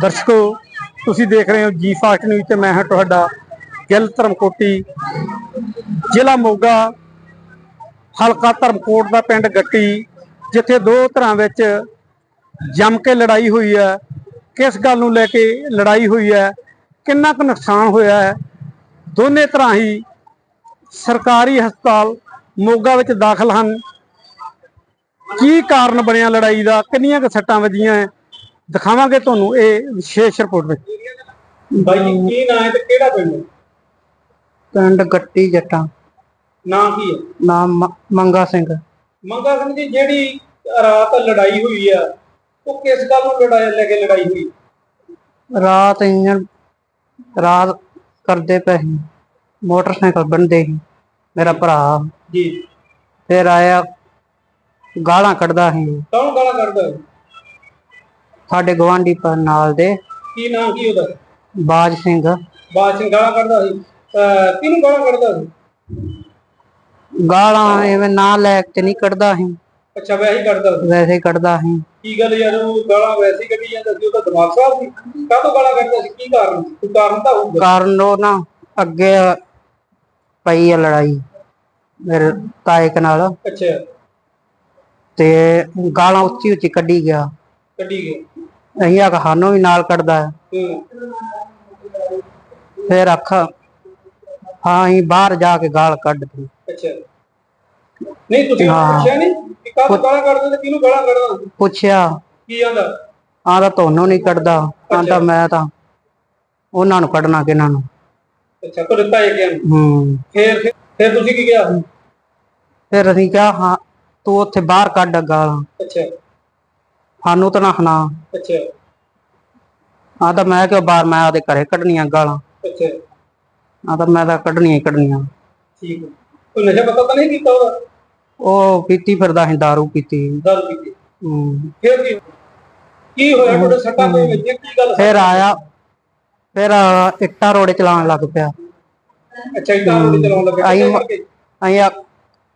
ਦਰਸ਼ਕੋ, ਤੁਸੀਂ ਦੇਖ ਰਹੇ ਹੋ ਜੀ ਫਾਸਟ ਨਿਊਜ਼ ਤੇ ਮੈਂ ਹਾਂ ਤੁਹਾਡਾ ਗਿੱਲ ਧਰਮਕੋਟੀ, ਜ਼ਿਲ੍ਹਾ ਮੋਗਾ, ਹਲਕਾ ਧਰਮਕੋਟ ਦਾ ਪਿੰਡ ਗੱਟੀ, ਜਿੱਥੇ ਦੋ ਧਰਾਂ ਵਿੱਚ ਜੰਮ ਕੇ ਲੜਾਈ ਹੋਈ ਹੈ। ਕਿਸ ਗੱਲ ਨੂੰ ਲੈ ਕੇ ਲੜਾਈ ਹੋਈ ਹੈ? ਕਿੰਨਾ ਕੁ ਨੁਕਸਾਨ ਹੋਇਆ ਹੈ? ਦੋਨੇ ਤਰ੍ਹਾਂ ਹੀ ਸਰਕਾਰੀ ਹਸਪਤਾਲ ਮੋਗਾ ਵਿੱਚ ਦਾਖਲ ਹਨ। ਕੀ ਕਾਰਨ ਬਣਿਆ ਲੜਾਈ ਦਾ? ਕਿੰਨੀਆਂ ਕੁ ਸੱਟਾਂ ਵੱਜੀਆਂ ਹੈ? ਦਿਖਾਵਾਂਗੇ ਤੁਹਾਨੂੰ ਇਹ ਵਿਸ਼ੇਸ਼ ਰਿਪੋਰਟ ਵਿੱਚ। ਬਾਈ ਜੀ ਕੀ ਨਾਂ ਹੈ ਤੇ ਕਿਹੜਾ ਪਿੰਡ ਹੈ? ਪਿੰਡ ਗੱਟੀ ਜੱਟਾਂ। ਨਾਂ ਕੀ ਹੈ? ਨਾਮ ਮ- ਮੰਗਾ ਸਿੰਘ। ਮੰਗਾ ਸਿੰਘ ਜੀ ਜਿਹੜੀ ਰਾਤ ਲੜਾਈ ਹੋਈ ਆ ਉਹ ਕਿਸ ਗੱਲ ਨੂੰ ਲੜਾਈ ਲੈ ਕੇ ਲੜਾਈ ਹੋਈ? ਰਾਤ ਇੰਜਣ ਰਾਤ ਕਰਦੇ ਪਏ ਸੀ। ਮੋਟਰਸਾਈਕਲ ਬੰਦੇ ਸੀ। ਮੇਰਾ ਭਰਾ। ਜੀ। ਫਿਰ ਆਇਆ ਗਾਲਾਂ ਕੱਢਦਾ ਸੀ। ਕੌਣ ਗਾਲਾਂ ਕੱਢਦਾ? ਹੈ? ਸਾਡੇ ਗਵਾਂਢੀ ਪਰ ਨਾਲ ਦੇ। ਕੀ ਨਾਂ ਕੀ ਉਹਦਾ? ਬਾਜ ਸਿੰਘ। ਬਾਦ ਸਿੰਘ ਗਾਲਾਂ ਕੱਢਦਾ ਸੀ। ਅਹ ਕਿਹਨੂੰ ਗਾਲਾਂ ਕੱਢਦਾ ਸੀ? ਗਾਲਾਂ ਐਵੇਂ ਨਾਂ ਲੈ ਕੇ ਨਹੀਂ ਕੱਢਦਾ ਸੀ। ਅੱਛਾ ਵੈਸੇ ਹੀ ਕੱਢਦਾ ਸੀ। ਵੈਸੇ ਹੀ ਕੱਢਦਾ ਸੀ। ਕੀ ਗੱਲ ਯਾਰ ਉਹ ਗਾਲਾਂ ਵੈਸੇ ਹੀ ਕੱਢੀ ਜਾਂਦਾ ਸੀ। ਉਹਦਾ ਦਿਮਾਗ ਸਾਫ਼ ਸੀ। ਕਾਹਤੋਂ ਗਾਲਾਂ ਕੱਢਦਾ ਸੀ? ਕੀ ਕਾਰਨ? ਸੀ ਕੋਈ ਕਾਰਨ ਤਾਂ ਹੋਊਗਾ। ਕਾਰਨ ਉਹ ਨਾ ਅੱਗੇ ਪਈ ਆ ਲੜਾਈ। ਮੇਰੇ ਤਾਇਕ ਨਾਲ ਅੱਛਾ। ਤੇ ਗਾਲਾਂ ਉੱਚੀ ਉੱਚੀ ਕੱਢੀ ਗਿਆ। ਕੱਢੀ ਗਏ ਅਸੀਂ ਆਖ ਸਾਨੂੰ ਵੀ ਨਾਲ ਕੱਢਦਾ ਹੈ। ਫਿਰ ਅੱਖ ਹਾਂ ਅਸੀਂ ਬਾਹਰ ਜਾ ਕੇ ਗਾਲ ਕੱਢਦੀ। ਅੱਛਾ। ਨਹੀਂ ਤੁਸੀਂ ਹਾਂ। ਪੁੱਛਿਆ ਨਹੀਂ ਕਿ ਕਾਹਤੋਂ ਗਾਲਾਂ ਕੱਢਦਾ ਤੇ ਕਿਹਨੂੰ ਗਾਲਾਂ ਕੱਢਦਾ ਪੁੱਛਿਆ। ਕੀ ਆਂਦਾ? ਆਂਦਾ ਤੁਹਾਨੂੰ ਨਹੀਂ ਕੱਢਦਾ ਆਂਦਾ ਮੈਂ ਤਾਂ ਉਹਨਾਂ ਨੂੰ ਕੱਢਣਾ ਕਿਹਨਾਂ ਨੂੰ। ਅੱਛਾ ਤੋ ਦਿੱਤਾ ਇਹ ਗਿਆ ਹੂੰ। ਫੇਰ ਫਿਰ- ਫਿਰ ਤੁਸੀਂ ਕੀ ਕਿਹਾ? ਫਿਰ ਅਸੀਂ ਕਿਹਾ ਹਾਂ ਤੂੰ ਉੱਥੇ ਬਾਹਰ ਕੱਢ ਗਾਲਾਂ। ਅੱਛਾ। ਸਾਨੂੰ ਤਾਂ ਨਾ ਹਨਾ ਅੱਛਾ। ਆਂਦਾ ਮੈਂ ਕਿਉਂ ਬਾਹਰ ਮੈਂ ਆਦੇ ਘਰੇ ਕੱਢਣੀਆਂ ਗਾਲਾਂ। ਅੱਛਾ। ਆਂਦਾ ਮੈਂ ਤਾਂ ਕੱਢਣੀਆਂ ਹੀ ਕੱਢਣੀਆਂ। ਠੀਕ ਹੈ। ਕੋਈ ਨਸ਼ਾ ਪਤਾ ਤਾਂ ਨਹੀਂ ਕੀਤਾ ਉਹਦਾ? ਉਹ ਪੀਤੀ ਫਿਰਦਾ ਸੀ ਦਾਰੂ ਪੀਤੀ। ਦਾਰੂ ਪੀਤੀ। ਹੂੰ। ਫਿਰ ਕੀ ਕੀ ਹੋਇਆ ਤੁਹਾਡੇ ਸੱਟਾਂ ਦੇ ਵਿੱਚ? ਕੀ ਗੱਲ ਫਿਰ ਆਇਆ। ਫਿਰ ਇੱਟਾਂ ਰੋੜੇ ਚਲਾਉਣ ਲੱਗ ਪਿਆ। ਅੱਛਾ ਇਦਾਂ ਰੋੜੀ ਚਲਾਉਣ ਲੱਗੇ। ਆਈ ਕਿੱਥੇ ਮ- ਕਰਕੇ? ਅਸੀਂ ਆ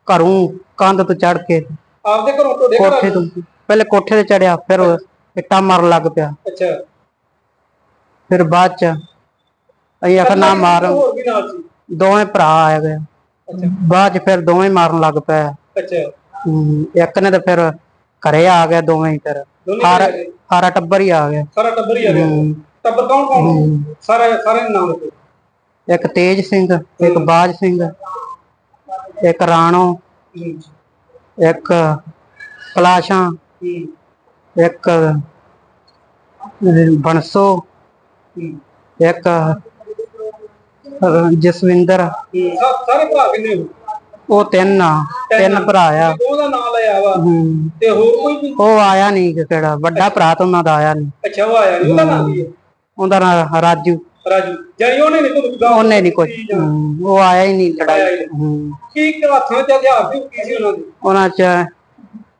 ਘਰੋਂ ਕੰਧ ਤੋਂ ਚੜ ਕੇ ਆਪਦੇ ਘਰੋਂ ਤੁਹਾਡੇ ਕੋਠੇ ਤੋਂ। ਪਹਿਲੇ ਕੋਠੇ ਤੇ ਚੜਿਆ ਫਿਰ ਉਹ ਇੱਟਾਂ ਮਾਰਨ ਲੱਗ ਪਿਆ। ਅੱਛਾ। ਫਿਰ ਬਾਅਦ ਚ ਅਸੀਂ ਆਖਿਆ ਨਾ ਮਾਰ। ਹੋਰ ਵੀ ਨਾਲ ਸੀ? ਦੋਵੇਂ ਭਰਾ ਆ। ਗਏ ਅੱਛਾ। ਬਾਅਦ ਚ ਫਿਰ ਦੋਵੇਂ ਮਾਰਨ ਲੱਗ ਪਏ ਅੱਛਾ। ਹਮ, ਇੱਕ ਨੇ ਤਾਂ ਫਿਰ ਘਰੇ ਆ ਗਿਆ ਦੋਵੇਂ ਹੀ ਫਿਰ। ਦੋਨੇ ਘਰੇ ਆ ਗਏ? ਸਾਰਾ ਟੱਬਰ ਹੀ ਆ ਗਿਆ। ਸਾਰਾ ਟੱਬਰ ਹੀ ਆ ਗਿਆ? ਹਮ, ਟੱਬਰ ਕੌਣ ਕੌਣ ਸਾਰਾ ਸਾਰੇ ਨਾਮ ਦੱਸੋ। ਇੱਕ ਤੇਜ ਸਿੰਘ ਇੱਕ ਬਾਜ ਸਿੰਘ ਇੱਕ ਰਾਣੋ ਇੱਕ ਕਲਾਸ਼ਾਂ ਹੂੰ ਇੱਕ ਬਨਸੋ ਇੱਕ ਜਸਵਿੰਦਰ। ਸਾਰੇ ਭਰਾ ਕਿੰਨੇ ਹੋ? ਉਹ ਤਿੰਨ ਆ ਤਿੰਨ ਭਰਾ ਆ। ਉਹਦਾ ਨਾਮ ਲਿਆ ਵਾ। ਤੇ ਹੋਰ ਕੋਈ ਵੀ? ਉਹ ਆਇਆ ਨਹੀਂ ਕਿਹੜਾ ਵੱਡਾ ਭਰਾ ਤਾਂ ਉਹਨਾਂ ਦਾ ਆਇਆ ਨਹੀਂ ਅੱਛਾ ਉਹ ਆਇਆ ਨੀ। ਉਹਦਾ ਨਾਮ ਕੀ ਹੈ। ਉਹਦਾ ਨਾਂ ਰਾਜੂ। ਰਾਜੂ। ਜਾਨੀ ਉਹਨੇ ਨਹੀਂ ਗਾਉਂ ਉਹਨੇ ਨਹੀਂ ਹਮ, ਉਹ ਆਇਆ ਹੀ ਨਹੀਂ ਲੜਾਈ। ਹੀ ਕੀ ਹੱਥਾਂ 'ਚ ਹਥਿਆਰ ਸੀ? ਕੀ ਸੀ ਉਹਨਾਂ ਦੇ? ਉਹਨਾਂ ਚ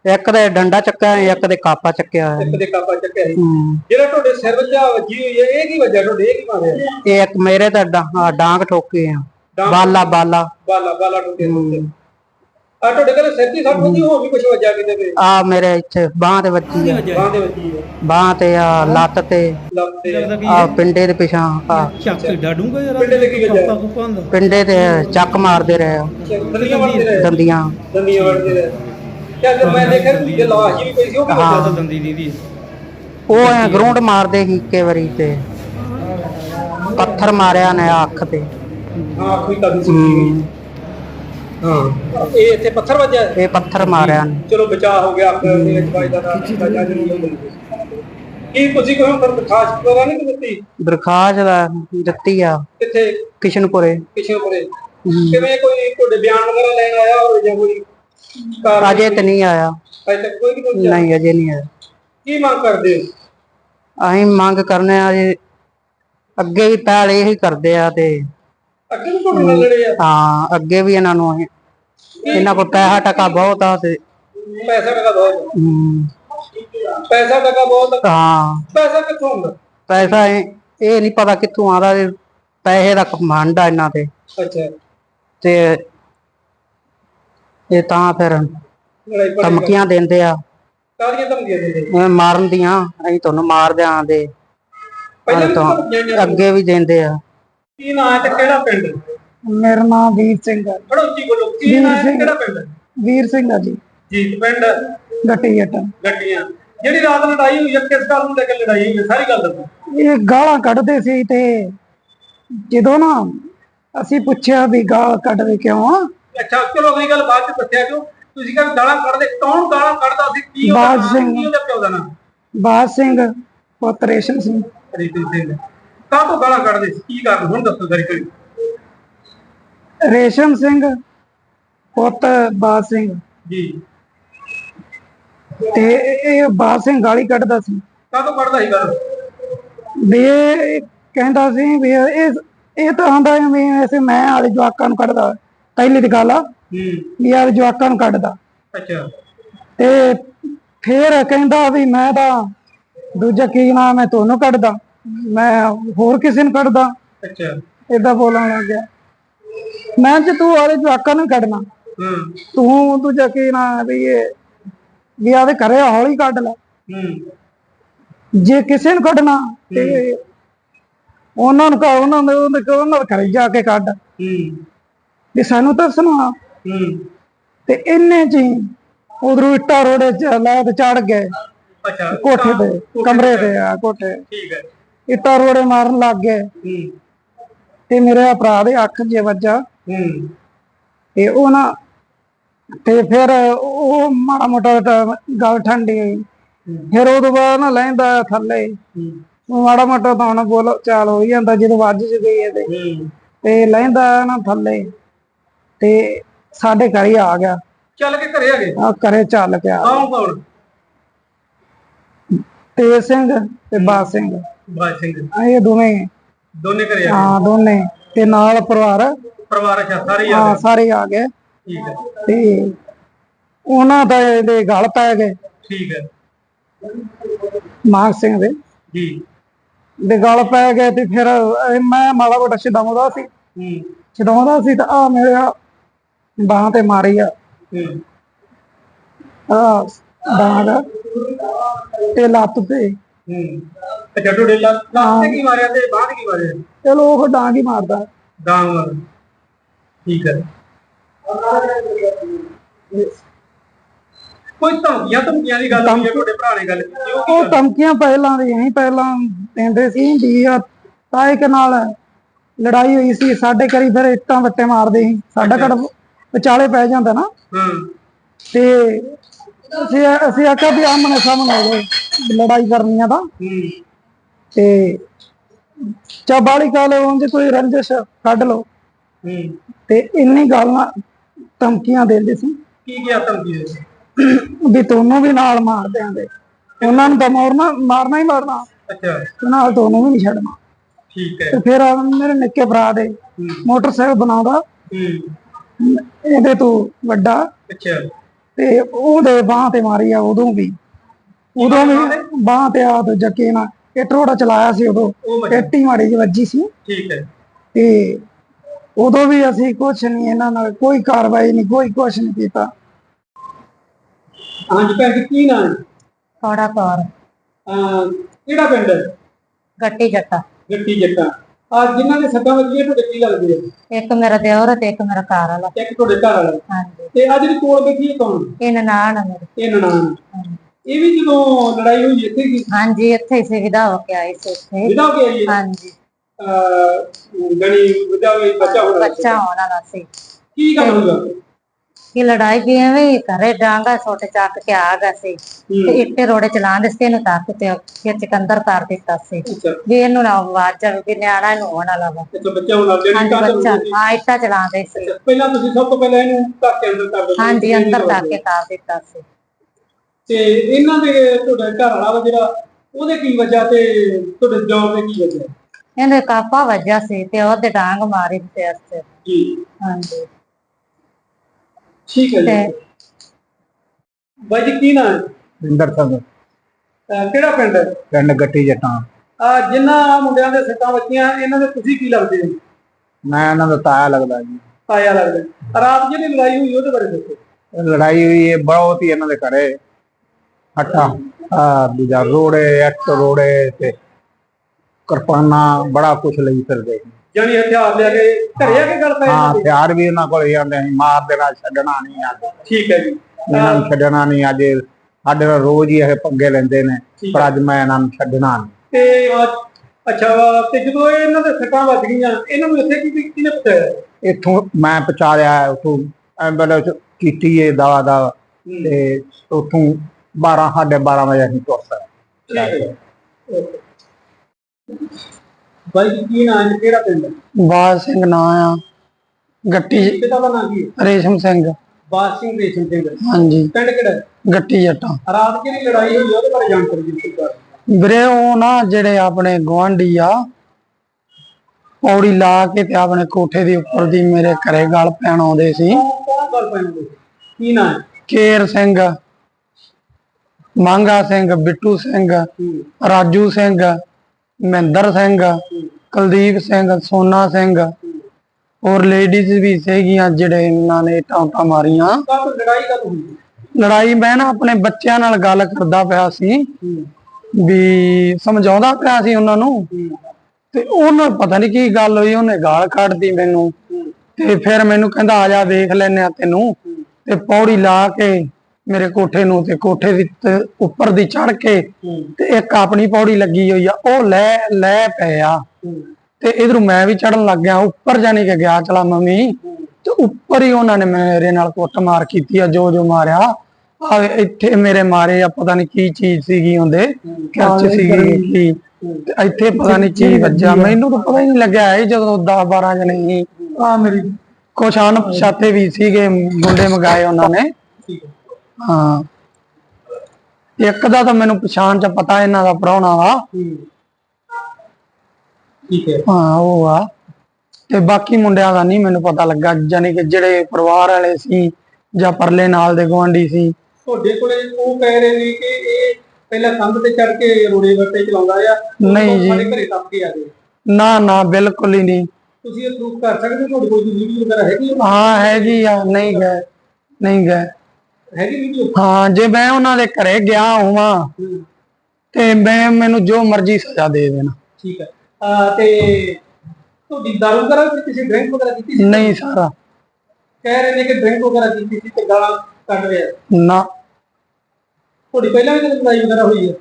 ਇੱਕ ਦੇ ਡੰਡਾ ਚੱਕਿਆ ਇੱਕ ਦੇ ਕਾਪਾ ਚੱਕਿਆ ਹੋਇਆ ਇੱਕ ਦੇ ਕਾਪਾ ਚੱਕਿਆ ਹਮ, ਜਿਹੜਾ ਤੁਹਾਡੇ ਸਿਰ ਵਿੱਚ ਆ ਵੱਜੀ ਹੋਈ ਹੈ ਇਹ ਕੀ ਵਜ੍ਹਾ ਤੁਹਾਡੇ ਇਹ ਕੀ ਮਾਰਿਆ? ਇਹ ਇੱਕ ਮੇਰੇ ਤਾਂ ਡਾਂ- ਆਹ ਡਾਂਗ ਠੋਕੇ ਆ। ਡਾਂਗ? ਬਾਲਾ ਬਾਲਾ। ਬਾਲਾ ਬਾਲਾ ਟੁੱਟੇ ਆ ਤੁਹਾਡੇ ਘਰੇ ਸਿਰ ਦੀ ਸੱਟ ਵੱਜੀ? ਹੋਰ ਵੀ ਕੁਝ ਵੱਜਾ ਕਿਤੇ ਤੇ? ਆ ਮੇਰੇ ਇੱਥੇ ਬਾਹ ਤੇ ਵੱਜੀ ਆ। ਬਾਂਹ ਦੇ ਵੱਜੀ ਹੈ ਬਾਹ ਤੇ ਆ ਲੱਤ ਤੇ। ਲੱਤ ਤੇ। ਆ ਪਿੰਡੇ ਦੇ ਪਿਛਾਂ ਆ ਚੱਕ ਡਾਡੂਗਾ ਯਾਰ। ਪਿੰਡੇ ਤੇ ਕੀ ਵੱਜਾ ਕੁੱਪਾਂ ਦਾ ਪਿੰਡੇ ਤੇ ਚੱਕ ਮਾਰਦੇ ਰਹੇ ਆ। ਦੰਦੀਆਂ ਵੜਦੇ ਰਹੇ? ਦੰਦੀਆਂ। ਦੰਦੀਆਂ ਵੜਦੇ ਰਹੇ। ਕਿਆ ਜਦ ਮੈਂ ਦੇਖਿਆ ਕਿ ਲਾਸ਼ ਹੀ ਵੀ ਪਈ ਸੀ ਉਹ ਵੱਜਾ ਹਾਂ। ਦੰਦੀ ਦੀ ਦੀ। ਉਹ ਐ ਗਰਾਊਂਡ ਮਾਰਦੇ ਸੀ ਇੱਕੇ ਵਾਰੀ ਤੇ। ਪੱਥਰ ਮਾਰਿਆ ਨੇ ਅੱਖ ਤੇ। ਹਾਂ ਕੋਈ ਕਦੀ ਸੀ। ਹਮ, ਹਾਂ। ਇਹ ਇੱਥੇ ਪੱਥਰ ਵੱਜਾ ਹੈ? ਇਹ ਪੱਥਰ ਮਾਰਿਆ ਨੇ। ਚਲੋ ਬਚਾਅ ਹੋ ਗਿਆ ਆਪਣੇ ਦੇ ਵਿੱਚ ਬਾਈ ਦਾ ਨਾਮ ਦਾ ਜੱਜ ਨਹੀਂ ਹੁੰਦਾ। ਕੀ ਤੁਸੀਂ ਕੋਈ ਹੁਣ ਖਾਸ ਵਗੈਰਾ ਨਹੀਂ ਦਿੱਤੀ? ਦਰਖਾਸਤ ਦਾ ਦਿੱਤੀ ਆ। ਕਿੱਥੇ? ਕਿਸ਼ਨਪੁਰੇ। ਪਿੱਛੇ ਪਰੇ ਹਮ, ਕਿਵੇਂ ਕੋਈ ਤੁਹਾਡੇ ਬਿਆਨ ਵਗੈਰਾ ਲੈਣ ਆਇਆ ਹੋਵੇ ਜਾਂ ਕੋਈ ਅਜੇ ਤੇ ਨਹੀਂ ਆਇਆ। ਅਜੇ ਤੱਕ ਕੋਈ ਨਹੀਂ ਪਹੁੰਚਿਆ? ਨਹੀਂ ਅਜੇ ਨਹੀਂ ਆਇਆ। ਕੀ ਮੰਗ ਕਰਦੇ ਹੋ? ਅਸੀਂ ਮੰਗ ਕਰਨੇ ਆ ਜੀ ਅੱਗੇ ਵੀ ਪਹਿਲ ਇਹੀ ਕਰਦੇ ਆ ਤੇ ਅੱਗੇ ਵੀ ਤੁਹਾਡੇ ਨਾਲ ਲੜੇ ਆ? ਹਾਂ ਅੱਗੇ ਵੀ ਇਹਨਾਂ ਨੂੰ ਅਸੀਂ- ਇਹਨਾਂ ਕੋਲ ਪੈਸਾ ਟਕਾ ਬਹੁਤ ਆ ਤੇ ਪੈਸਾ ਟਕਾ ਬਹੁਤ ਹਮ, ਪੈਸਾ ਟਕਾ ਬਹੁਤ ਹਾਂ। ਪੈਸਾ ਕਿੱਥੋਂ ਹੁੰਦਾ ਪੈਸਾ ਇਹ ਇਹ ਨਹੀਂ ਪਤਾ ਕਿੱਥੋਂ ਆਉਂਦਾ ਇਹ ਪੈਸੇ ਦਾ ਘਮੰਡ ਆ ਇਹਨਾਂ ਤੇ। ਅੱਛਾ। ਤੇ ਇਹ ਤਾਂ ਫਿਰ ਧਮਕੀਆਂ ਦਿੰਦੇ ਆ। ਕਾਹਦੀਆਂ ਧਮਕੀਆਂ ਦਿੰਦੇ ਮਾਰਨ ਦੀਆਂ ਅਸੀਂ ਤੁਹਾਨੂੰ ਮਾਰ ਦਿਆਂਗੇ। ਪਹਿਲਾਂ ਵੀ ਤੋਂ ਅੱਗੇ ਵੀ ਦਿੰਦੇ ਆ। ਕੀ ਨਾਂ ਹੈ ਤੇ ਕਿਹੜਾ ਪਿੰਡ? ਮੇਰਾ ਨਾਮ ਵੀਰ ਸਿੰਘ ਹੈ ਥੋੜਾ ਉੱਚੀ ਬੋਲੋ ਕੀ ਨਾਂ ਹੈ ਤੇ ਕਿਹੜਾ ਪਿੰਡ? ਵੀਰ ਸਿੰਘ ਆ ਜੀ। ਜੀਤ ਪਿੰਡ। ਗੱਟੀ ਜੱਟਾਂ ਗੱਡੀਆਂ ਜਿਹੜੀ ਰਾਤ ਲੜਾਈ ਹੋਈ ਹੈ ਕਿਸ ਗੱਲ ਨੂੰ ਲੈ ਕੇ ਲੜਾਈ ਹੋਈ ਹੈ ਸਾਰੀ ਗੱਲ ਦੱਸੋ। ਇਹ ਗਾਲਾਂ ਕੱਢਦੇ ਸੀ ਤੇ ਜਦੋਂ ਨਾ ਅਸੀਂ ਪੁੱਛਿਆ ਵੀ ਗਾਲ ਕੱਢਦੇ ਕਿਉਂ ਆ ਅੱਛਾ ਚਲੋ ਅਗਲੀ ਗੱਲ ਬਾਅਦ ਚ ਦੱਸਿਆ ਕਿਉਂ? ਤੁਸੀਂ ਕਹਿੰਦੇ ਗਾਲਾਂ ਕੱਢਦੇ ਕੌਣ ਗਾਲਾਂ ਕੱਢਦਾ ਸੀ? ਕੀ ਉਹਦਾ ਬਾਜ ਸਿੰਘ। ਕੀ ਉਹਦਾ ਪਿਓ ਦਾ ਨਾਮ ਬਾਜ ਸਿੰਘ ਪੁੱਤ ਰੇਸ਼ਮ ਸਿੰਘ। ਰੀਤੂ ਸਿੰਘ। ਕਾਹ ਤੋਂ ਗਾਲਾਂ ਕੱਢਦੇ ਸੀ? ਕੀ ਕਾਰਨ? ਹੁਣ ਦੱਸੋ ਜਰੀ ਕੋਈ ਰੇਸ਼ਮ ਸਿੰਘ ਪੁੱਤ ਬਾਜ ਸਿੰਘ। ਜੀ। ਤੇ ਇਹ- ਇਹ ਬਾਜ ਸਿੰਘ ਗਾਲੀ ਕੱਢਦਾ ਸੀ। ਕਾਹ ਤੋਂ ਕੱਢਦਾ ਸੀ ਗੱਲ? ਵੀ ਇਹ ਕਹਿੰਦਾ ਸੀ ਵੀ ਇਹ ਇਹ ਤਾਂ ਆਂਦਾ ਵੀ ਐਸੇ ਮੈਂ ਆਲੇ ਜਵਾਕਾਂ ਨੂੰ ਕੱਢਦਾ। ਪਹਿਲੀ ਦੀ ਗੱਲ ਆ ਹੂੰ। ਵੀ ਆਲੇ ਜਵਾਕਾਂ ਨੂੰ ਕੱਢਦਾ। ਅੱਛਾ। ਤੇ ਫੇਰ ਕਹਿੰਦਾ ਵੀ ਮੈਂ ਤਾਂ ਦੂਜਾ ਕੀ ਨਾਮ ਹੈ ਤੁਹਾਨੂੰ ਕੱਢਦਾ। ਮੈਂ ਹੋਰ ਕਿਸੇ ਨੂੰ ਕੱਢਦਾ। ਅੱਛਾ। ਏਦਾਂ ਬੋਲਣ ਲੱਗ ਗਿਆ। ਮੈਂ ਜੇ ਤੂੰ ਆਲੇ ਜਵਾਕਾਂ ਨੂੰ ਕੱਢਣਾ। ਹੂੰ। ਤੂੰ ਦੂਜਾ ਕੀ ਨਾਮ ਹੈ ਵੀ ਇਹ ਵੀ ਆਦੇ ਘਰੇ ਹੌਲੀ ਕੱਢ ਲੈ। ਹੂੰ। ਜੇ ਕਿਸੇ ਨੂੰ ਕੱਢਣਾ ਤੇ ਉਹਨਾਂ ਨੂੰ ਕਹੋ ਉਹਨਾਂ ਦੇ ਉਹਨਾਂ ਦੇ ਘਰੇ ਜਾ ਕੇ ਕੱਢ। ਹੂੰ। ਵੀ ਸਾਨੂੰ ਤਾਂ ਸੁਣਾ। ਹੂੰ। ਤੇ ਇੰਨੇ ਚ ਉਧਰੋਂ ਇੱਟਾਂ ਰੋੜੇ ਚ ਲੈ ਤੇ ਚੜ ਗਏ। ਅੱਛਾ ਕੋਠੇ ਤੇ ਕਮਰੇ ਤੇ। ਆ ਕੋਠੇ। ਠੀਕ ਹੈ। ਇੱਟਾਂ ਰੋੜੇ ਮਾਰਨ ਲੱਗ ਗਏ। ਹੂੰ। ਤੇ ਮੇਰੇ ਭਰਾ ਦੇ ਅੱਖ 'ਚ ਵੱਜਾ। ਹੂੰ। ਤੇ ਉਹ ਨਾ ਤੇ ਫਿਰ ਉਹ ਮਾੜਾ ਮੋਟਾ ਗੱਲ ਠੰਡੀ ਹੋਈ। ਫਿਰ ਉਹ ਤੋਂ ਬਾਅਦ ਨਾ ਲੈਂਦਾ ਥੱਲੇ। ਹੂੰ। ਮਾੜਾ ਮੋਟਾ ਤਾਂ ਹੁਣ ਬੋਲ ਚਾਲ ਹੋ ਹੀ ਜਾਂਦਾ ਜਦੋਂ ਵੱਜ ਚ ਗਈ ਤੇ ਤੇ ਲੈਂਦਾ ਨਾ ਥੱਲੇ। ਤੇ ਸਾਡੇ ਘਰ ਹੀ ਆ ਗਿਆ। ਚੱਲ ਕੇ ਘਰੇ ਆ ਗਏ? ਆ ਘਰੇ ਚੱਲ ਪਿਆ ਆਉਂ ਕੌਣ ਤੇ ਸਿੰਘ ਤੇ ਬਾਦ ਸਿੰਘ। ਬਾਜ ਸਿੰਘ। ਆ ਇਹ ਦੋਵੇਂ। ਦੋਨੇ ਘਰੇ ਆ ਹਾਂ ਦੋਨੇ। ਤੇ ਨਾਲ ਪਰਿਵਾਰ। ਗਏ ਪਰਿਵਾਰ ਅੱਛਾ ਸਾਰੇ ਹੀ ਆ ਹਾਂ ਗਏ? ਸਾਰੇ ਆ ਗਏ। ਠੀਕ ਹੈ। ਤੇ ਉਹਨਾਂ ਦਾ ਇਹਦੇ ਗਲ ਪੈ ਗਏ। ਠੀਕ ਹੈ। ਮਾਨ ਸਿੰਘ ਦੇ। ਜੀ। ਦੇ ਗਲ ਪੈ ਗਏ ਤੇ ਫਿਰ ਇਹ ਮੈਂ ਮਾੜਾ ਮੋਟਾ ਛਡਾਉਂਦਾ ਸੀ। ਹੂੰ। ਛਡਾਉਂਦਾ ਸੀ ਤਾਂ ਆ ਮੇਰੇ ਬਾਹ ਤੇ ਮਾਰੀ ਆ। ਹੂੰ। ਆ ਡਾਂਗ ਤੇ ਲੱਤ ਤੇ। ਹੂੰ। ਅੱਛਾ ਤੁਹਾਡੇ ਲੱਤ ਲੱਤ ਤੇ ਕੀ ਮਾਰਿਆ ਤੇ ਬਾਂਹ ਤੇ ਕੀ ਮਾਰਿਆ? ਚਲੋ ਉਹ ਡਾਂਗ ਹੀ ਮਾਰਦਾ। ਡਾਂਗ ਮਾਰਿਆ ਠੀਕ ਹੈ। ਕੋਈ ਧਮਕੀਆਂ ਧਮਕੀਆਂ ਦੀ ਗੱਲ ਹੋਈ ਹੈ ਤੁਹਾਡੇ ਭਰਾ ਨੇ ਗੱਲ ਕੀਤੀ ਉਹ ਉਹ? ਧਮਕੀਆਂ ਪਹਿਲਾਂ ਦੀ ਹੀ ਪਹਿਲਾਂ ਦਿੰਦੇ ਸੀ ਵੀ ਆ ਤਾਏ ਕੇ ਨਾਲ ਲੜਾਈ ਹੋਈ ਸੀ ਸਾਡੇ ਘਰੀ ਫਿਰ ਇੱਟਾਂ ਵੱਟੇ ਮਾਰਦੇ ਸੀ। ਸਾਡਾ ਘਰ ਵਿਚਾਲੇ ਪੈ ਜਾਂਦਾ ਨਾ। ਤੇ ਅਸੀਂ ਅਸੀਂ ਆਖਿਆ ਵੀ ਆਮਣੇ ਸਾਹਮਣੇ ਹੋ ਗਏ ਲੜਾਈ ਕਰਨੀ ਆ ਤਾਂ। ਤੇ ਚਾ ਬਾਲੀ ਕਾਲ ਉਂਝ ਕੋਈ ਰੰਜਿਸ਼ ਕੱਢ ਲਓ। ਤੇ ਇੰਨੀ ਗੱਲ ਨਾ ਧਮਕੀਆਂ ਦਿੰਦੇ ਸੀ ਕੀ ਗਿਆ ਧਮਕੀ ਦੇ ਵੀ ਤੁਹਾਨੂੰ ਵੀ ਨਾਲ ਮਾਰ ਦਿਆਂਗੇ। ਉਹਨਾਂ ਨੂੰ ਤਾਂ ਮਾਰਨਾ ਮਾਰਨਾ ਹੀ ਮਾਰਨਾ। ਅੱਛਾ। ਨਾਲ ਤੁਹਾਨੂੰ ਵੀ ਨਹੀਂ ਛੱਡਣਾ। ਠੀਕ ਹੈ। ਤੇ ਫਿਰ ਮੇਰੇ ਨਿੱਕੇ ਭਰਾ ਦੇ ਮੋਟਰਸਾਈਕਲ ਬਣਾਉਂਦਾ। ਹੂੰ ਇਹਦੇ ਤੋਂ ਵੱਡਾ ਅੱਛਾ। ਤੇ ਉਹਦੇ ਬਾਹ ਤੇ ਮਾਰੀ ਆ ਉਦੋਂ ਵੀ। ਉਦੋਂ ਵੀ ਬਾਹ ਤੇ? ਆ ਤੇ ਜੱਕੇ ਨਾਲ ਇਹ ਟਰੋੜਾ ਚਲਾਇਆ ਸੀ ਉਦੋਂ। ਟੇਟੀ ਮਾੜੀ ਜਿਹੀ ਵੱਜੀ ਸੀ। ਠੀਕ ਹੈ। ਤੇ ਉਦੋਂ ਵੀ ਅਸੀਂ ਕੁਝ ਨਹੀਂ ਇਹਨਾਂ ਨਾਲ ਕੋਈ ਕਾਰਵਾਈ ਨਹੀਂ ਕੋਈ ਕੁਝ ਨਹੀਂ ਕੀਤਾ। ਹਾਂਜੀ ਭੈਣ ਜੀ ਕੀ ਨਾਮ ਹੈ? ਕਾੜਾ ਕਾਰ। ਅਹ ਕਿਹੜਾ ਪਿੰਡ? ਗੱਟੀ ਜੱਟਾ। ਗੱਟੀ ਜੱਟਾਂ। ਆ ਜਿਨ੍ਹਾਂ ਦੇ ਸੱਟਾਂ ਵੱਜੀਆਂ ਤੁਹਾਡੇ ਕੀ ਲੱਗਦੇ ਆ? ਇੱਕ ਮੇਰਾ ਦਿਓਰ ਤੇ ਇੱਕ ਮੇਰਾ ਘਰ ਵਾਲਾ। ਇੱਕ ਤੁਹਾਡੇ ਘਰ ਵਾਲਾ। ਹਾਂਜੀ। ਤੇ ਆ ਜਿਹੜੀ ਕੋਲ ਬੈਠੀ ਹੈ ਕੌਣ? ਇਹ ਨਨਾਣ ਆ ਮੇਰੀ। ਇਹ ਨਨਾਣ। ਇਹ ਵੀ ਜਦੋਂ ਲੜਾਈ ਹੋਈ ਇੱਥੇ ਕੀ ਹਾਂਜੀ ਇੱਥੇ ਹੀ ਸੀ ਵਿਦਾ ਹੋ ਕੇ ਆਈ ਸੀ ਇੱਥੇ। ਵਿਦਾ ਹੋ ਕੇ ਆਈ ਹੈ ਹਾਂਜੀ। ਅਹ ਗਣੀ ਵਿਦਾ ਹੋਈ ਬੱਚਾ ਹੋਣਾ ਬੱਚਾ ਹੋਣ ਵਾਲਾ ਸੀ। ਕੀ ਗੱਲ ਕਿ ਲੜਾਈ ਵੀ ਐਵੇਂ ਹੀ ਘਰੇ ਡਾਂਗਾ ਛੋਟੇ ਚੱਕ ਕੇ ਆ ਗਿਆ ਸੀ। ਤੇ ਇੱਟੇ ਰੋੜੇ ਚਲਾਉਂਦੇ ਸੀ ਇਹਨੂੰ ਤੱਕ ਤੇ ਫਿਰ ਚਕੰਦਰ ਕਰ ਦਿੱਤਾ ਸੀ। ਅੱਛਾ। ਵੀ ਇਹਨੂੰ ਨਾ ਆਵਾਜ਼ ਆਵੇ ਵੀ ਨਿਆਣਾ ਨੂੰ ਹੋਣ ਵਾਲਾ ਵਾ। ਤੇ ਬੱਚਾ ਹੋਣਾ ਜਿਹੜੀ ਹਾਂਜੀ ਕਾਹਤੋਂ ਬੱਚਾ? ਹਾਂ ਇੱਟਾਂ ਚਲਾਉਂਦੇ ਸੀ। ਅੱਛਾ, ਪਹਿਲਾਂ ਤੁਸੀਂ ਸਭ ਤੋਂ ਪਹਿਲਾਂ ਇਹਨੂੰ ਘਰ ਦੇ ਅੰਦਰ ਕਰ ਦਿਓ ਹਾਂਜੀ ਅੰਦਰ ਤੱਕ ਕੇ ਕਰ ਦਿੱਤਾ ਸੀ। ਤੇ ਇਹਨਾਂ ਦੇ ਤੁਹਾਡੇ ਘਰ ਵਾਲਾ ਜਿਹੜਾ ਉਹਦੇ ਕੀ ਵਜ੍ਹਾ ਤੇ ਤੁਹਾਡੇ ਜੌਬ ਦੇ ਕੀ ਵਜ੍ਹਾ? ਇਹਦੇ ਕਾਪਾ ਵੱਜਾ ਸੀ ਤੇ ਉਹਦੇ ਡਾਂਗ ਮਾਰੀ ਤੇ ਅਸਤੇ ਜੀ। ਹਾਂਜੀ। ਠੀਕ ਹੈ ਜੀ। ਬਾਈ ਜੀ ਕੀ ਨਾਮ ਹੈ? ਸਿੰਘ। ਅਹ ਕਿਹੜਾ ਪਿੰਡ ਹੈ? ਪਿੰਡ ਗੱਟੀ ਜੱਟਾਂ। ਆ ਜਿਨ੍ਹਾਂ ਮੁੰਡਿਆਂ ਦੇ ਸੱਟਾਂ ਵੱਜੀਆਂ ਇਹਨਾਂ ਦੇ ਤੁਸੀਂ ਕੀ ਲੱਗਦੇ ਹੋ? ਮੈਂ ਇਹਨਾਂ ਦਾ ਤਾਇਆ ਲੱਗਦਾ ਜੀ। ਆਇਆ ਲੱਗਦਾ। ਰਾਤ ਜਿਹੜੀ ਲੜਾਈ ਹੋਈ ਉਹਦੇ ਬਾਰੇ ਦੱਸੋ। ਇਹ ਲੜਾਈ ਹੋਈ ਹੈ ਬਹੁਤ ਹੀ ਇਹਨਾਂ ਦੇ ਘਰੇ। ਹੱਟਾ ਆ ਦੂਜਾ ਰੋੜੇ ਐਕਟ ਰੋੜੇ ਤੇ ਕਿਰਪਾਨਾਂ ਬੜਾ ਕੁਝ ਲਈ ਫਿਰਦੇ ਸੀ। ਜਾਨੀ ਹਥਿਆਰ ਲਿਆ ਕੇ ਘਰੇ ਆ ਕੇ ਗੱਲ ਪਏ ਹਾਂ? ਹਥਿਆਰ ਵੀ ਉਹਨਾਂ ਕੋਲ ਜਾਂਦੇ ਸੀ ਮਾਰ ਦੇਣਾ ਛੱਡਣਾ ਨਹੀਂ ਅੱਜ। ਠੀਕ ਹੈ ਜੀ। ਇਹਨਾਂ ਨੂੰ ਛੱਡਣਾ ਨਹੀਂ ਅੱਜ। ਸਾਡੇ ਨਾਲ ਰੋਜ਼ ਹੀ ਇਹ ਪੰਗੇ ਲੈਂਦੇ ਨੇ ਠੀਕ ਪਰ ਅੱਜ ਮੈਂ ਇਹਨਾਂ ਨੂੰ ਛੱਡਣਾ ਨਹੀਂ। ਤੇ ਅਹ, ਅੱਛਾ ਤੇ ਜਦੋਂ ਇਹ ਇਹਨਾਂ ਦੇ ਸੱਟਾਂ ਵੱਜ ਗਈਆਂ ਇਹਨਾਂ ਨੂੰ ਇੱਥੇ ਕੀ ਕਿਹਨੇ ਪਹੁੰਚਾਇਆ ਇੱਥੋਂ ਮੈਂ ਪਹੁੰਚਾਇਆ ਉਥੋਂ ਐਂਬੂਲੈਂਸ ਕੀਤੀ ਏ ਦਵਾ ਦਾ ਤੇ ਉਥੋਂ 12 ਸਾਢੇ 12 ਵਜੇ ਅਸੀਂ ਤੁਰ ਪਏ। ਠੀਕ ਹੈ ਓਕੇ। ਬਾਈ ਜੀ, ਕੀ ਨਾਮ ਹੈ ਕਿਹੜਾ ਪਿੰਡ? ਬਾਜ ਸਿੰਘ ਨਾਂ ਆ। ਗੱਟੀ ਪਿਤਾ ਦਾ ਨਾਮ ਕੀ ਹੈ? ਰੇਸ਼ਮ ਸਿੰਘ। ਬਾਦ ਸਿੰਘ ਰੇਸ਼ਮ ਸਿੰਘ। ਹਾਂਜੀ। ਪਿੰਡ ਕਿਹੜਾ? ਗੱਟੀ ਜੱਟਾਂ। ਰਾਤ ਜਿਹੜੀ ਲੜਾਈ ਹੋਈ? ਉਹਦੇ ਬਾਰੇ ਜਾਣਕਾਰੀ ਸਰਕਾਰ ਵੀਰੇ ਉਹ ਨਾ ਜਿਹੜੇ ਆਪਣੇ ਗੁਆਂਢੀ ਆ ਪੌੜੀ ਲਾ ਕੇ ਤੇ ਆਪਣੇ ਕੋਠੇ ਦੇ ਉੱਪਰ ਦੀ ਮੇਰੇ ਘਰੇ ਗਲ ਪੈਣ ਆਉਂਦੇ ਸੀ। ਕੀ ਨਾਮ ਕੇਰ ਸਿੰਘ ਮੰਗਾ ਸਿੰਘ ਬਿੱਟੂ ਸਿੰਘ ਰਾਜੂ ਸਿੰਘ ਮਹਿੰਦਰ ਸਿੰਘ, ਕੁਲਦੀਪ ਸਿੰਘ, ਸੋਨਾ ਸਿੰਘ ਔਰ ਲੇਡੀਜ਼ ਵੀ ਸੀਗੀਆਂ ਜਿਹੜੇ ਇਹਨਾਂ ਨੇ ਟਾਂਟਾ ਮਾਰੀਆਂ। ਕਦ ਲੜਾਈ ਕਦ ਹੋਈ ਲੜਾਈ ਮੈਂ ਨਾ ਆਪਣੇ ਬੱਚਿਆਂ ਨਾਲ ਗੱਲ ਕਰਦਾ ਪਿਆ ਸੀ ਵੀ ਸਮਝਾਉਂਦਾ ਪਿਆ ਸੀ ਉਹਨਾਂ ਨੂੰ ਤੇ ਉਹਨਾਂ ਨੂੰ ਪਤਾ ਨਹੀਂ ਕੀ ਗੱਲ ਹੋਈ, ਉਹਨੇ ਗਾਲ ਕੱਢਦੀ ਮੈਨੂੰ ਤੇ ਫਿਰ ਮੈਨੂੰ ਕਹਿੰਦਾ, ਆ ਜਾ ਵੇਖ ਲੈਨੇ ਆ ਤੈਨੂੰ ਤੇ ਪੌੜੀ ਲਾ ਕੇ ਮੇਰੇ ਕੋਠੇ ਨੂੰ ਤੇ ਕੋਠੇ ਦੀ ਉੱਪਰ ਦੀ ਚੜ ਕੇ ਤੇ ਇੱਕ ਆਪਣੀ ਪੌੜੀ ਲੱਗੀ ਹੋਈ ਆ ਉਹ ਲੈ ਲੈ ਪਿਆ ਤੇ ਇਧਰੋਂ ਮੈਂ ਵੀ ਚੜਨ ਲੱਗ ਗਿਆ ਉੱਪਰ ਜਾਣੀ ਕਿ ਗਿਆ ਚਲਾ ਮੰਮੀ। ਤੇ ਉੱਪਰ ਹੀ ਉਹਨਾਂ ਨੇ ਮੇਰੇ ਨਾਲ ਕੁੱਟਮਾਰ ਕੀਤੀ ਆ ਜੋ ਜੋ ਮਾਰਿਆ। ਆ ਇੱਥੇ ਮੇਰੇ ਮਾਰੇ ਆ ਪਤਾ ਨਹੀਂ ਕੀ ਚੀਜ਼ ਸੀਗੀ ਉਹਦੇ ਕੱਚ ਸੀਗੀ। ਕੀ ਇੱਥੇ ਪਤਾ ਨਹੀਂ ਕੀ ਵੱਜਾ ਮੈਨੂੰ ਤਾਂ ਪਤਾ ਹੀ ਨਹੀਂ ਲੱਗਿਆ ਇਹ ਜਦੋਂ 10 12 ਜਣੇ ਸੀ ਆ ਮੇਰੀ ਕੁਛ ਅਣਪਛਾਤੇ ਵੀ ਸੀਗੇ ਮੁੰਡੇ ਮਗਾਏ ਉਹਨਾਂ ਨੇ। ਇੱਕ ਦਾ ਤਾਂ ਮੈਨੂੰ ਪਛਾਣ ਚ ਪਤਾ ਇਹਨਾਂ ਦਾ ਪ੍ਰਾਹੁਣਾ ਵਾ। ਹੂੰ। ਠੀਕ ਹੈ। ਹਾਂ ਉਹ ਆ। ਤੇ ਬਾਕੀ ਮੁੰਡਿਆਂ ਦਾ ਨਹੀਂ ਮੈਨੂੰ ਪਤਾ ਲੱਗਾ ਜਾਨੀ ਕਿ ਜਿਹੜੇ ਪਰਿਵਾਰ ਵਾਲੇ ਸੀ ਜਾਂ ਪਰਲੇ ਨਾਲ ਦੇ ਗਵਾਂਢੀ ਸੀ। ਤੁਹਾਡੇ ਕੋਲੇ ਉਹ ਕਹਿ ਰਹੇ ਨੇ ਕਿ ਇਹ ਪਹਿਲਾਂ ਕੰਧ ਤੇ ਚੜ ਕੇ ਰੋੜੇ ਵੱਟੇ ਚਲਾਉਂਦਾ ਆ ਨਹੀਂ ਜੀ। ਸਾਡੇ ਘਰੇ ਟੱਪ ਕੇ ਆ ਗਏ। ਨਾ ਨਾ ਬਿਲਕੁਲ ਹੀ ਨਹੀਂ। ਤੁਸੀਂ ਇਹ ਪ੍ਰੂਫ ਕਰ ਸਕਦੇ ਹੋ ਤੁਹਾਡੇ ਕੋਲ ਵੀਡੀਓ ਵਗੈਰਾ ਹੈਗੀ ਹੈ? ਹਾਂ ਹੈਗੀ ਆ। ਨਹੀਂ ਗਏ ਨਹੀਂ ਗਏ। ਹੈਗੀ ਵੀਡੀਓ? ਹਾਂ ਜੇ ਮੈਂ ਉਹਨਾਂ ਦੇ ਘਰੇ ਗਿਆ ਹੋਵਾਂ ਤੇ ਮੈਂ ਮੈਨੂੰ ਜੋ ਮਰਜ਼ੀ ਸਜ਼ਾ ਦੇ ਦੇਣਾ। ਠੀਕ ਹੈ। ਆ ਤੇ ਤੁਹਾਡੀ ਦਾਰੂ ਵਗੈਰਾ ਵੀ ਕਿਸੇ ਡਰਿੰਕ ਵਗੈਰਾ ਕੀਤੀ ਸੀ? ਨਹੀਂ ਸਾਰਾ। ਕਹਿ ਰਹੇ ਨੇ ਕਿ ਡਰਿੰਕ ਵਗੈਰਾ ਕੀਤੀ ਸੀ ਤੇ ਗਾਲਾਂ ਕੱਢ ਰਿਹਾ। ਨਾ। ਤੁਹਾਡੀ ਪਹਿਲਾਂ ਵੀ ਕਦੇ ਲੜਾਈ ਵਗੈਰਾ ਹੋਈ ਹੈ?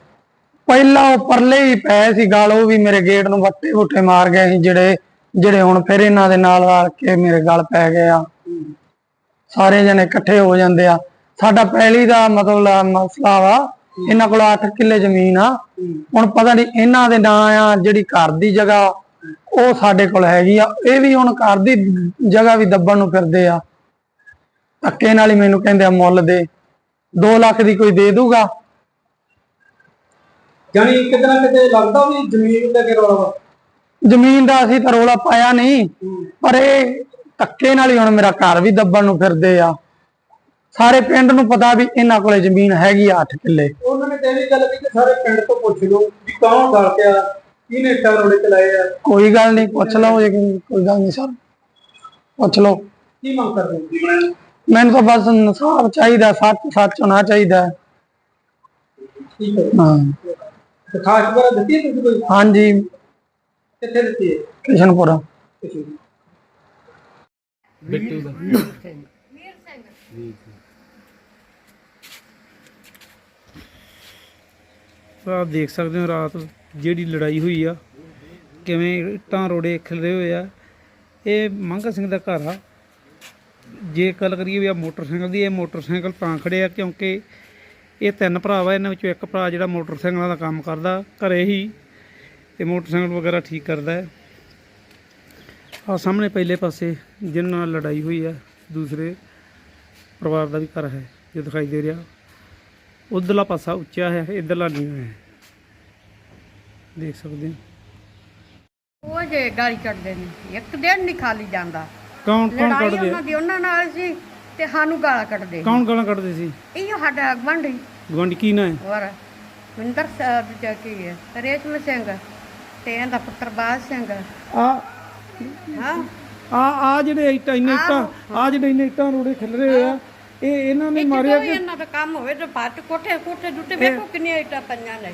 ਪਹਿਲਾਂ ਉਹ ਪਰਲੇ ਹੀ ਪਏ ਸੀ ਗਾਲ ਉਹ ਵੀ ਮੇਰੇ ਗੇਟ ਨੂੰ ਵੱਟੇ ਵੁੱਟੇ ਮਾਰ ਗਏ ਸੀ ਜਿਹੜੇ ਜਿਹੜੇ ਹੁਣ ਫਿਰ ਇਹਨਾਂ ਦੇ ਨਾਲ ਰਲ ਕੇ ਮੇਰੇ ਗਲ ਪੈ ਗਏ ਆ। ਸਾਰੇ ਜਣੇ ਇਕੱਠੇ ਹੋ ਜਾਂਦੇ ਆ। ਸਾਡਾ ਪਹਿਲੀ ਦਾ ਮਤਲਬ ਮਸਲਾ ਵਾ ਇਹਨਾਂ ਕੋਲ 8 ਕਿੱਲੇ ਜ਼ਮੀਨ ਆ। ਹੁਣ ਪਤਾ ਨਹੀਂ ਇਹਨਾਂ ਦੇ ਨਾਂ ਆ ਜਿਹੜੀ ਘਰ ਦੀ ਜਗ੍ਹਾ ਉਹ ਸਾਡੇ ਕੋਲ ਹੈਗੀ ਆ। ਇਹ ਵੀ ਹੁਣ ਘਰ ਦੀ ਜਗ੍ਹਾ ਵੀ ਦੱਬਣ ਨੂੰ ਫਿਰਦੇ ਆ। ਧੱਕੇ ਨਾਲ ਹੀ ਮੈਨੂੰ ਕਹਿੰਦੇ ਆ ਮੁੱਲ ਦੇ। 2 ਲੱਖ ਦੀ ਕੋਈ ਦੇ ਦੂਗਾ? ਜਾਨੀ ਕਿਤੇ ਨਾ ਕਿਤੇ ਲੱਗਦਾ ਵੀ ਜ਼ਮੀਨ ਦਾ ਕਿ ਰੌਲਾ ਵਾ? ਜ਼ਮੀਨ ਦਾ ਅਸੀਂ ਤਾਂ ਰੋਲਾ ਪਾਇਆ ਨਹੀਂ ਪਰ ਇਹ ਧੱਕੇ ਨਾਲ ਹੀ ਹੁਣ ਮੇਰਾ ਘਰ ਵੀ ਦੱਬਣ ਨੂੰ ਫਿਰਦੇ ਆ। ਸਾਰੇ ਪਿੰਡ ਨੂੰ ਪਤਾ ਵੀ ਇਹਨਾਂ ਕੋਲੇ ਜ਼ਮੀਨ ਹੈਗੀ ਆ 8 ਕਿੱਲੇ। ਉਹਨਾਂ ਨੇ ਤੇ ਇਹ ਵੀ ਗੱਲ ਵੀ ਕਿ ਸਾਰੇ ਪਿੰਡ ਤੋਂ ਪੁੱਛ ਲਓ ਵੀ ਕੌਣ ਗਲ ਪਿਆ ਕਿਹਨੇ ਇੱਟਾਂ ਰੋੜੇ ਚਲਾਏ ਆ। ਕੋਈ ਗੱਲ ਨਹੀਂ ਪੁੱਛ ਲਓ ਜੇ ਕੋਈ ਗੱਲ ਨਹੀਂ ਸਰ। ਪੁੱਛ ਲਓ। ਕੀ ਮੰਗ ਕਰਦੇ ਹੋ? ਮੈਨੂੰ ਤਾਂ ਬਸ ਇਨਸਾਫ ਚਾਹੀਦਾ ਸੱਚ ਸੱਚ ਹੋਣਾ ਚਾਹੀਦਾ। ਠੀਕ ਹੈ। ਹਾਂ। ਦਰਖਾਸਤ ਵਗੈਰਾ ਦਿੱਤੀ ਹੈ ਤੁਸੀਂ ਕੋਈ? ਹਾਂਜੀ। ਕਿੱਥੇ ਦਿੱਤੀ ਹੈ? ਕਿਸ਼ਨਪੁਰ। ਕਿਸੇ ਦੀ? ਆਪ ਦੇਖ ਸਕਦੇ ਹੋ ਰਾਤ ਜਿਹੜੀ ਲੜਾਈ ਹੋਈ ਆ, ਕਿਵੇਂ ਇੱਟਾਂ ਰੋੜੇ ਖਿਲਰੇ ਹੋਏ ਆ। ਇਹ ਮੰਗਾ ਸਿੰਘ ਦਾ ਘਰ ਆ। ਜੇ ਗੱਲ ਕਰੀਏ ਵੀ ਆ ਮੋਟਰਸਾਈਕਲ ਦੀ, ਇਹ ਮੋਟਰਸਾਈਕਲ ਤਾਂ ਖੜੇ ਆ ਕਿਉਂਕਿ ਇਹ ਤਿੰਨ ਭਰਾ ਵਾ, ਇਹਨਾਂ ਵਿੱਚੋਂ ਇੱਕ ਭਰਾ ਜਿਹੜਾ ਮੋਟਰਸਾਈਕਲਾਂ ਦਾ ਕੰਮ ਕਰਦਾ, ਘਰੇ ਹੀ ਤੇ ਮੋਟਰਸਾਈਕਲ ਵਗੈਰਾ ਠੀਕ ਕਰਦਾ ਹੈ। ਆ ਸਾਹਮਣੇ ਪਹਿਲੇ ਪਾਸੇ ਜਿਨ੍ਹਾਂ ਨਾਲ ਲੜਾਈ ਹੋਈ ਆ, ਦੂਸਰੇ ਪਰਿਵਾਰ ਦਾ ਵੀ ਘਰ ਹੈ, ਜੋ ਦਿਖਾਈ ਦੇ ਰਿਹਾ। ਉਧਰਲਾ ਪਾਸਾ ਉੱਚਾ ਹੈ ਇਧਰਲਾ ਨੀਵਾਂ ਹੈ। ਦੇਖ ਸਕਦੇ ਹੋ। ਉਹ ਜੇ ਗਾਲੀ ਕੱਢਦੇ ਨੇ ਇੱਕ ਦਿਨ ਨਹੀਂ ਖਾਲੀ ਜਾਂਦਾ। ਕੌਣ ਕੌਣ ਲੜਾਈ ਕੱਢਦੇ? ਉਹਨਾਂ ਦੀ ਉਹਨਾਂ ਨਾਲ ਸੀ ਤੇ ਸਾਨੂੰ ਗਾਲਾਂ ਕੱਢਦੇ ਕੌਣ ਗਾਲਾਂ ਕੱਢਦੇ ਸੀ? ਇਹ ਸਾਡਾ ਗਵੰਡੀ ਗਵਾਂਢੀ ਕੀ ਨਾ ਹੈ? ਹੋਰ ਵਿੰਦਰ ਸਾਹਿਬ ਜੀ ਕੀ ਹੈ? ਰੇਸ਼ਮ ਸਿੰਘ ਤੇ ਇਹਦਾ ਪੁੱਤਰ ਬਾਜ ਸਿੰਘ। ਆ ਹਾਂ। ਆ ਆ ਜਿਹੜੇ ਇੱਟਾਂ ਇੰਨੇ ਇੱਟਾਂ ਆ ਜਿਹੜੇ ਇੰਨੇ ਇੱਟਾਂ ਰੋੜੇ ਖਿਲਰੇ ਹੋਏ ਆ। ਇਹ ਇਹਨਾਂ ਨੇ ਮਾਰਿਆ ਵੀ ਇਹਨਾਂ ਦਾ ਕੰਮ ਹੋਵੇ ਤੇ ਪੱਟ ਕੋਠੇ ਕੋਠੇ ਡੁੱਟੇ ਵੇਖੋ ਕਿੰਨੀਆਂ ਇੱਟਾਂ ਪਈਆਂ ਨੇ।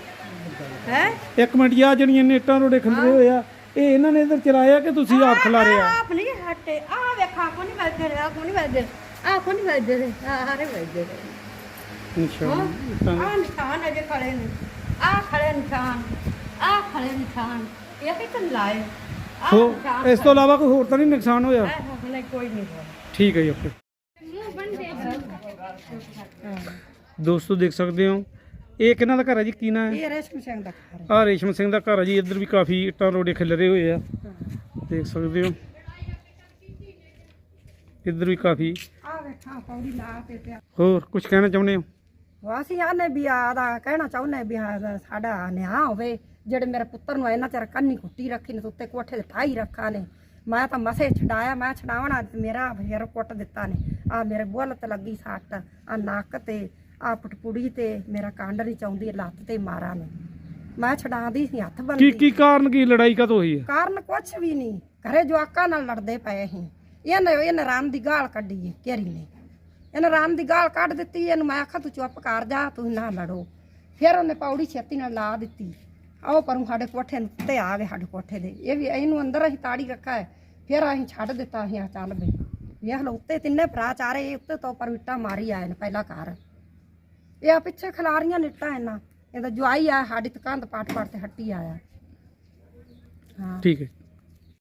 ਹੈ? ਇੱਕ ਮਿੰਟ ਯਾ ਜਿਹੜੀਆਂ ਨੇ ਇੱਟਾਂ ਰੋੜੇ ਖਿਲਰੇ ਹੋਏ ਆ ਇਹ ਇਹਨਾਂ ਨੇ ਇਧਰ ਚਲਾਇਆ ਕਿ ਤੁਸੀਂ ਆਪ ਖਿਲਾਰੇ ਆ? ਆਪ ਨਹੀਂ ਹਟੇ ਆ ਵੇਖਾ ਕੋ ਨਹੀਂ ਵੱਜਦੇ ਆ ਕੋ ਨਹੀਂ ਵੱਜਦੇ ਆ ਕੋ ਨਹੀਂ ਵੱਜਦੇ ਆ ਹਾਰੇ ਵੱਜਦੇ ਅੱਛਾ। ਆ ਨਿਸ਼ਾਨ ਅਜੇ ਖੜੇ ਨੇ ਆ ਖੜੇ ਨਿਸ਼ਾਨ ਆ ਖੜੇ ਨਿਸ਼ਾਨ ਇਹ ਕਿ ਲਾਏ? ਆ ਇਸ ਤੋਂ ਇਲਾਵਾ ਕੋਈ ਹੋਰ ਤਾਂ ਨਹੀਂ ਨੁਕਸਾਨ ਹੋਇਆ? ਨਹੀਂ ਕੋਈ ਨਹੀਂ ਹੋਇਆ। ਠੀਕ ਹੈ ਜੀ ਓਕੇ। ਦੋਸਤੋ ਦੇਖ ਸਕਦੇ ਹੋ। ਇਹ ਕਿਹਨਾਂ ਦਾ ਘਰ ਹੈ ਜੀ? ਕੀ ਨਾਂ ਹੈ? ਇਹ ਰੇਸ਼ਮ ਸਿੰਘ ਦਾ ਘਰ ਹੈ। ਆ ਰੇਸ਼ਮ ਸਿੰਘ ਦਾ ਘਰ ਹੈ ਜੀ। ਇੱਧਰ ਵੀ ਕਾਫੀ ਇੱਟਾਂ ਰੋੜੇ ਖਿਲਰੇ ਹੋਏ ਆ। ਦੇਖ ਸਕਦੇ ਹੋ। ਇੱਧਰ ਵੀ ਕਾਫੀ। ਆ ਵੇਖਾ ਪੌੜੀ ਲਾ ਤੇ ਪਿਆ ਹੋਰ ਕੁਝ ਕਹਿਣਾ ਚਾਹੁੰਦੇ ਹੋ? ਅਸੀਂ ਆਨੇ ਵੀ ਆਦਾ ਕਹਿਣਾ ਚਾਹੁੰਦੇ ਵੀ ਦਾ ਸਾਡਾ ਨਿਆਂ ਹੋਵੇ। ਜਿਹੜੇ ਮੇਰੇ ਪੁੱਤਰ ਨੂੰ ਇਹਨਾਂ ਚਿਰ ਕੰਨੀ ਕੁੱਟੀ ਰੱਖੀ ਨੇ ਉੱਤੇ ਕੋਠੇ ਤੇ ਠਾਈ ਰੱਖਾ ਨੇ। ਮੈਂ ਤਾਂ ਮਸੇ ਛਡਾਇਆ ਮੈਂ ਛਡਾਵਣਾ ਤੇ ਮੇਰਾ ਫੇਰ ਕੁੱਟ ਦਿੱਤਾ ਨੇ। ਆ ਮੇਰੇ ਬੁੱਲ ਤੇ ਲੱਗੀ ਸੱਟ ਆ ਨੱਕ ਤੇ ਆ ਪਟਪੁੜੀ ਤੇ ਮੇਰਾ ਕੰਡ ਨਹੀਂ ਚਾਉਂਦੀ ਲੱਤ ਤੇ ਮਾਰਾ ਨੇ। ਮੈਂ ਛਡਾਉਂਦੀ ਸੀ ਹੱਥ ਕੀ ਬੰਦੀ ਕੀ ਕਾਰਨ ਕੀ ਲੜਾਈ ਕਦ ਹੋਈ ਹੈ? ਕਾਰਨ ਕੁਛ ਵੀ ਨਹੀਂ। ਘਰੇ ਜਵਾਕਾਂ ਨਾਲ ਲੜਦੇ ਪਏ ਸੀ। ਇਹਨੇ ਇਹਨੇ ਰਾਮ ਦੀ ਗਾਲ ਕੱਢੀ ਹੈ ਕੇਰੀ ਨੇ। ਇਹਨੇ ਰਾਮ ਦੀ ਗਾਲ ਕੱਢ ਦਿੱਤੀ ਇਹਨੂੰ ਮੈਂ ਆਖਿਆ ਤੂੰ ਚੁੱਪ ਕਰ ਜਾ ਤੂੰ ਨਾ ਲੜੋ। ਫਿਰ ਉਹਨੇ ਪੌੜੀ ਛੇਤੀ ਨਾਲ ਲਾ ਦਿੱਤੀ। ਆਓ ਪਰੋਂ ਸਾਡੇ ਕੋਠੇ ਨੂੰ ਉੱਤੇ ਆ ਗਏ ਸਾਡੇ ਕੋਠੇ ਦੇ। ਇਹ ਵੀ ਇਹਨੂੰ ਅੰਦਰ ਅਸੀਂ ਤਾੜੀ ਰੱਖਾ ਹੈ ਫਿਰ ਅਸੀਂ ਛੱਡ ਦਿੱਤਾ, ਅਸੀਂ ਆ ਚੱਲ ਬਈ ਵੇਖ ਲਓ, ਉੱਤੇ ਤਿੰਨੇ ਭਰਾ ਚਾਰੇ ਇਹ ਉੱਤੇ ਤੋਂ ਪਰ ਇੱਟਾਂ ਮਾਰੀ ਆਏ ਨੇ ਪਹਿਲਾ ਘਰ। ਇਹ ਆ ਪਿੱਛੇ ਖਿਲਾਰੀਆਂ ਨਿੱਟਾਂ ਇਹਨਾਂ। ਇਹਦਾ ਜਵਾਈ ਆ, ਸਾਡੀ ਦੁਕਾਨ ਤੇ ਪਾਟ ਪਾਟ ਤੇ ਹੱਟੀ ਆਇਆ। ਹਾਂ। ਠੀਕ ਹੈ।